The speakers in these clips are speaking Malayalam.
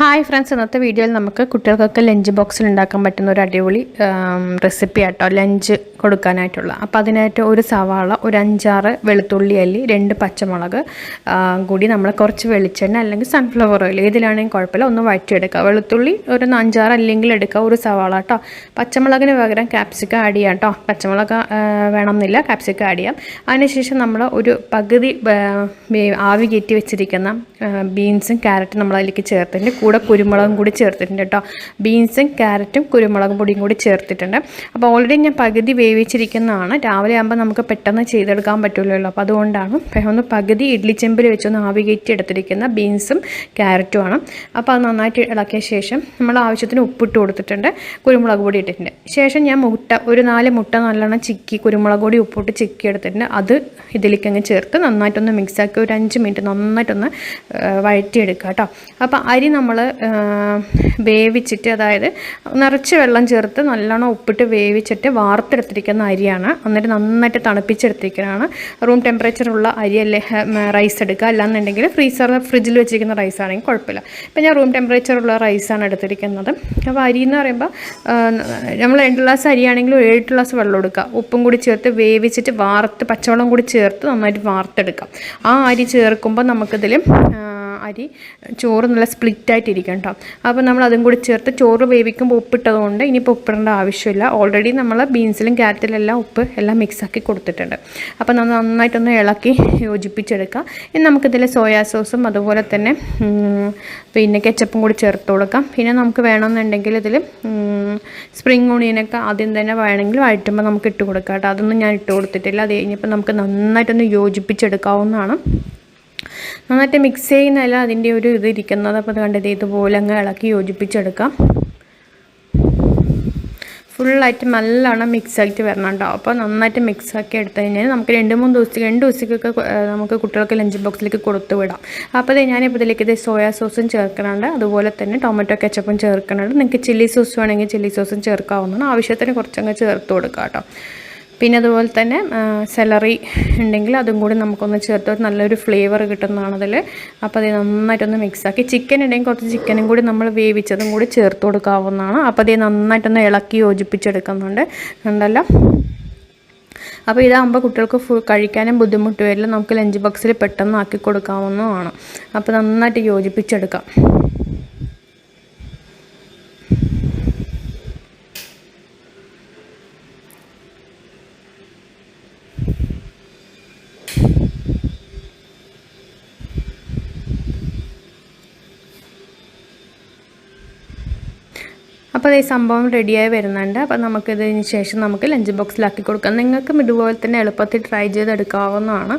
ഹായ് ഫ്രണ്ട്സ് ഇന്നത്തെ വീഡിയോയിൽ നമുക്ക് കുട്ടികൾക്കൊക്കെ ലഞ്ച് ബോക്സിൽ ഉണ്ടാക്കാൻ പറ്റുന്ന ഒരു അടിപൊളി റെസിപ്പി ആട്ടോ. ലഞ്ച് കൊടുക്കാനായിട്ടുള്ള. അപ്പോൾ അതിനായിട്ട് ഒരു സവാള ഒരു അഞ്ചാറ് വെളുത്തുള്ളി അല്ലി രണ്ട് പച്ചമുളക് കൂടി നമ്മൾ കുറച്ച് വെളിച്ചെണ്ണ അല്ലെങ്കിൽ സൺഫ്ലവർ ഓയിൽ ഏതിലാണെങ്കിലും കുഴപ്പമില്ല. ഒന്ന് വഴറ്റിയെടുക്കുക വെളുത്തുള്ളി ഒരു അഞ്ചാറ് അല്ലെങ്കിൽ എടുക്കുക ഒരു സവാള കേട്ടോ പച്ചമുളകിന് പകരം ക്യാപ്സിക്കം ആഡ് ചെയ്യാം കേട്ടോ പച്ചമുളക് വേണമെന്നില്ല. ക്യാപ്സിക്കം ആഡ് ചെയ്യാം. അതിനുശേഷം നമ്മൾ ഒരു പകുതി ആവി കയറ്റി വെച്ചിരിക്കുന്ന ബീൻസും ക്യാരറ്റും നമ്മൾ അതിലേക്ക് ചേർത്തിട്ടുണ്ട് കൂടെ കുരുമുളകും കൂടി ചേർത്തിട്ടുണ്ട് കേട്ടോ. ബീൻസും ക്യാരറ്റും കുരുമുളകും പൊടിയും കൂടി ചേർത്തിട്ടുണ്ട്. അപ്പോൾ ഓൾറെഡി ഞാൻ പകുതി വേവിച്ചിരിക്കുന്നതാണ്. രാവിലെ ആകുമ്പോൾ നമുക്ക് പെട്ടെന്ന് ചെയ്തെടുക്കാൻ പറ്റുമല്ലോ അപ്പോൾ അതുകൊണ്ടാണ് ഒന്ന് പകുതി ഇഡ്ലി ചെമ്പിൽ വെച്ചൊന്ന് ആവി കയറ്റി എടുത്തിരിക്കുന്ന ബീൻസും ക്യാരറ്റും ആണ്. അപ്പോൾ അത് നന്നായിട്ട് ഇളക്കിയ ശേഷം നമ്മൾ ആവശ്യത്തിന് ഉപ്പിട്ട് കൊടുത്തിട്ടുണ്ട്. കുരുമുളക് പൊടി ഇട്ടിട്ടുണ്ട്. ശേഷം ഞാൻ മുട്ട ഒരു നാല് മുട്ട നല്ലോണം ചിക്കി കുരുമുളക് പൊടി ഉപ്പിട്ട് ചിക്കി എടുത്തിട്ടുണ്ട്. അത് ഇതിലേക്ക് അങ്ങ് ചേർത്ത് നന്നായിട്ടൊന്ന് മിക്സാക്കി ഒരു അഞ്ച് മിനിറ്റ് നന്നായിട്ടൊന്ന് വഴറ്റിയെടുക്കുക കേട്ടോ. അപ്പോൾ അരി നമ്മൾ വേവിച്ചിട്ട് അതായത് നിറച്ച് വെള്ളം ചേർത്ത് നല്ലോണം ഉപ്പിട്ട് വേവിച്ചിട്ട് വാർത്തെടുത്തിരിക്കുന്ന അരിയാണ്. എന്നിട്ട് നന്നായിട്ട് തണുപ്പിച്ചെടുത്തിരിക്കുന്നതാണ്. റൂം ടെമ്പറേച്ചറുള്ള അരിയല്ലേ റൈസ് എടുക്കുക. അല്ലാന്നുണ്ടെങ്കിൽ ഫ്രീസർ ഫ്രിഡ്ജിൽ വെച്ചിരിക്കുന്ന റൈസ് ആണെങ്കിൽ കുഴപ്പമില്ല. ഇപ്പം ഞാൻ റൂം ടെമ്പറേച്ചറുള്ള റൈസാണ് എടുത്തിരിക്കുന്നത്. അപ്പോൾ അരി എന്ന് പറയുമ്പോൾ നമ്മൾ രണ്ട് ഗ്ലാസ് അരിയാണെങ്കിൽ ഏഴ് ഗ്ലാസ് വെള്ളം എടുക്കുക. ഉപ്പും കൂടി ചേർത്ത് വേവിച്ചിട്ട് വാർത്ത് പച്ചവെള്ളം കൂടി ചേർത്ത് നന്നായിട്ട് വാർത്തെടുക്കാം ആ അരി ചേർക്കുമ്പോൾ നമുക്കിതിൽ അരി ചോറ് നല്ല സ്പ്ലിറ്റായിട്ടിരിക്കും കേട്ടോ അപ്പോൾ നമ്മൾ അതും കൂടി ചേർത്ത് ചോറ് വേവിക്കുമ്പോൾ ഉപ്പിട്ടതുകൊണ്ട് ഇനിയിപ്പോൾ ഉപ്പിടേണ്ട ആവശ്യമില്ല. ഓൾറെഡി നമ്മൾ ബീൻസിലും ക്യാരറ്റിലെല്ലാം ഉപ്പ് എല്ലാം മിക്സാക്കി കൊടുത്തിട്ടുണ്ട്. അപ്പോൾ നമ്മൾ നന്നായിട്ടൊന്ന് ഇളക്കി യോജിപ്പിച്ചെടുക്കാം. ഇനി നമുക്കിതിൽ സോയാ സോസും അതുപോലെ തന്നെ പിന്നെ കെച്ചപ്പും കൂടി ചേർത്ത് കൊടുക്കാം. പിന്നെ നമുക്ക് വേണമെന്നുണ്ടെങ്കിൽ ഇതിൽ സ്പ്രിങ് ഓണിയനൊക്കെ ആദ്യം തന്നെ വേണമെങ്കിൽ വഴറ്റുമ്പോൾ നമുക്ക് ഇട്ട് കൊടുക്കാം കേട്ടോ അതൊന്നും ഞാൻ ഇട്ട് കൊടുത്തിട്ടില്ല. അത് കഴിഞ്ഞപ്പോൾ നമുക്ക് നന്നായിട്ടൊന്ന് യോജിപ്പിച്ചെടുക്കാവുന്നതാണ്. നന്നായിട്ട് മിക്സ് ചെയ്യുന്നതല്ല അതിന്റെ ഒരു ഇത് ഇരിക്കുന്നത്. അപ്പോൾ അത് കണ്ടത് ഇതുപോലെ അങ്ങ് ഇളക്കി യോജിപ്പിച്ചെടുക്കാം. ഫുള്ളായിട്ട് മിക്സ് ആയിട്ട് വരണം കേട്ടോ. അപ്പോൾ നന്നായിട്ട് മിക്സ് ആക്കി എടുത്തു കഴിഞ്ഞാൽ നമുക്ക് രണ്ട് മൂന്ന് ദിവസത്തേക്ക് രണ്ട് ദിവസത്തേക്കൊക്കെ നമുക്ക് കുട്ടികൾക്ക് ലഞ്ച് ബോക്സിലേക്ക് കൊടുത്തു വിടാം. അപ്പോൾ ദേ ഞാനിപ്പോൾ ഇതിലേക്ക് ഇത് സോയാ സോസും ചേർക്കുന്നുണ്ട്. അതുപോലെ തന്നെ ടൊമാറ്റോ കെച്ചപ്പും ചേർക്കുന്നുണ്ട്. നിങ്ങൾക്ക് ചില്ലി സോസ് വേണമെങ്കിൽ ചില്ലി സോസും ചേർക്കാവുന്നതാണ്. ആവശ്യത്തിന് കുറച്ചങ്ങ് ചേർത്ത് കൊടുക്കാം കേട്ടോ. പിന്നെ അതുപോലെ തന്നെ സെലറി ഉണ്ടെങ്കിൽ അതും കൂടി നമുക്കൊന്ന് ചേർത്ത് നല്ലൊരു ഫ്ലേവർ കിട്ടുന്നതാണ് അതിൽ അപ്പോൾ അത് നന്നായിട്ടൊന്ന് മിക്സാക്കി ചിക്കൻ ഉണ്ടെങ്കിൽ കുറച്ച് ചിക്കനും കൂടി നമ്മൾ വേവിച്ചതും കൂടി ചേർത്ത് കൊടുക്കാവുന്നതാണ്. അപ്പോൾ അത് നന്നായിട്ടൊന്ന് ഇളക്കി യോജിപ്പിച്ചെടുക്കുന്നുണ്ട്. കണ്ടല്ലോ? അപ്പോൾ ഇതാകുമ്പോൾ കുട്ടികൾക്ക് ഫുൾ കഴിക്കാനും ബുദ്ധിമുട്ട് വരില്ല നമുക്ക് ലഞ്ച് ബോക്സിൽ പെട്ടെന്ന് ആക്കി കൊടുക്കാവുന്നതാണ്. അപ്പോൾ നന്നായിട്ട് യോജിപ്പിച്ചെടുക്കാം. അപ്പോൾ ഈ സംഭവം റെഡിയായി വരുന്നുണ്ട്. അപ്പോൾ നമുക്കിതിന് ശേഷം നമുക്ക് ലഞ്ച് ബോക്സിലാക്കി കൊടുക്കാം. നിങ്ങൾക്കും ഇതുപോലെ തന്നെ എളുപ്പത്തിൽ ട്രൈ ചെയ്തെടുക്കാവുന്നതാണ്.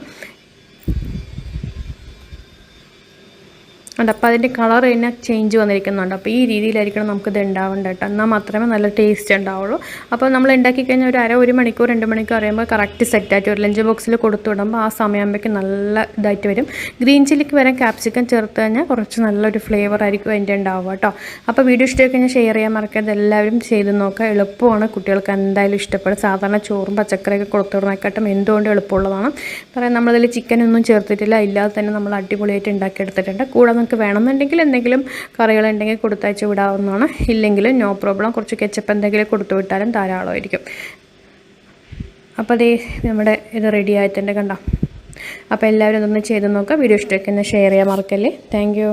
ഉണ്ട്. അപ്പോൾ അതിന്റെ കളർ തന്നെ ചേഞ്ച് വന്നിരിക്കുന്നുണ്ട്. അപ്പോൾ ഈ രീതിയിലായിരിക്കണം നമുക്കിത് ഉണ്ടാവേണ്ടത് കേട്ടോ. എന്നാൽ മാത്രമേ നല്ല ടേസ്റ്റ് ഉണ്ടാവുള്ളൂ അപ്പോൾ നമ്മൾ ഉണ്ടാക്കി കഴിഞ്ഞാൽ ഒരു അര ഒരു മണിക്കൂർ രണ്ട് മണിക്കൂർ അറിയുമ്പോൾ കറക്റ്റ് സെറ്റായിട്ട് ഒരു ലഞ്ച് ബോക്സിൽ കൊടുത്തു വിടുമ്പോൾ ആ സമയമാകുമ്പോഴേക്കും നല്ല ഇതായിട്ട് വരും. ഗ്രീൻ ചില്ലിക്ക് വരാൻ ക്യാപ്സിക്കം ചേർത്ത് കഴിഞ്ഞാൽ കുറച്ച് നല്ലൊരു ഫ്ലേവർ ആയിരിക്കും അതിന്റെ ഉണ്ടാവുക കേട്ടോ. അപ്പോൾ വീഡിയോ ഇഷ്ടമായി കഴിഞ്ഞാൽ ഷെയർ ചെയ്യാൻ മറക്കരുത്. എല്ലാവരും ചെയ്ത് നോക്കുക. എളുപ്പമാണ് കുട്ടികൾക്ക് എന്തായാലും ഇഷ്ടപ്പെടും സാധാരണ ചോറും പച്ചക്കറിയൊക്കെ കൊടുത്തു വിടുന്നതിനെക്കാട്ടും എന്തുകൊണ്ട് എളുപ്പമുള്ളതാണ്. പറയാം നമ്മളതിൽ ചിക്കനൊന്നും ചേർത്തിട്ടില്ല. ഇല്ലാതെ തന്നെ നമ്മൾ അടിപൊളിയായിട്ട് ഉണ്ടാക്കി എടുത്തിട്ടുണ്ട്. കൂടെ നമുക്ക് വേണമെന്നുണ്ടെങ്കിൽ എന്തെങ്കിലും കറികളുണ്ടെങ്കിൽ കൊടുത്തയച്ച് വിടാവുന്നതാണ്. ഇല്ലെങ്കിലും നോ പ്രോബ്ലം കുറച്ച് കെച്ചപ്പ് എന്തെങ്കിലും കൊടുത്തു വിട്ടാലും ധാരാളമായിരിക്കും അപ്പോൾ അതേ നമ്മുടെ ഇത് റെഡി ആയിട്ടുണ്ട് കണ്ടോ? അപ്പോൾ എല്ലാവരും ഇതൊന്ന് ചെയ്ത് നോക്കുക വീഡിയോ ഇഷ്ടമൊക്കെ ഒന്ന് ഷെയർ ചെയ്യാൻ മറക്കല്ലേ? താങ്ക്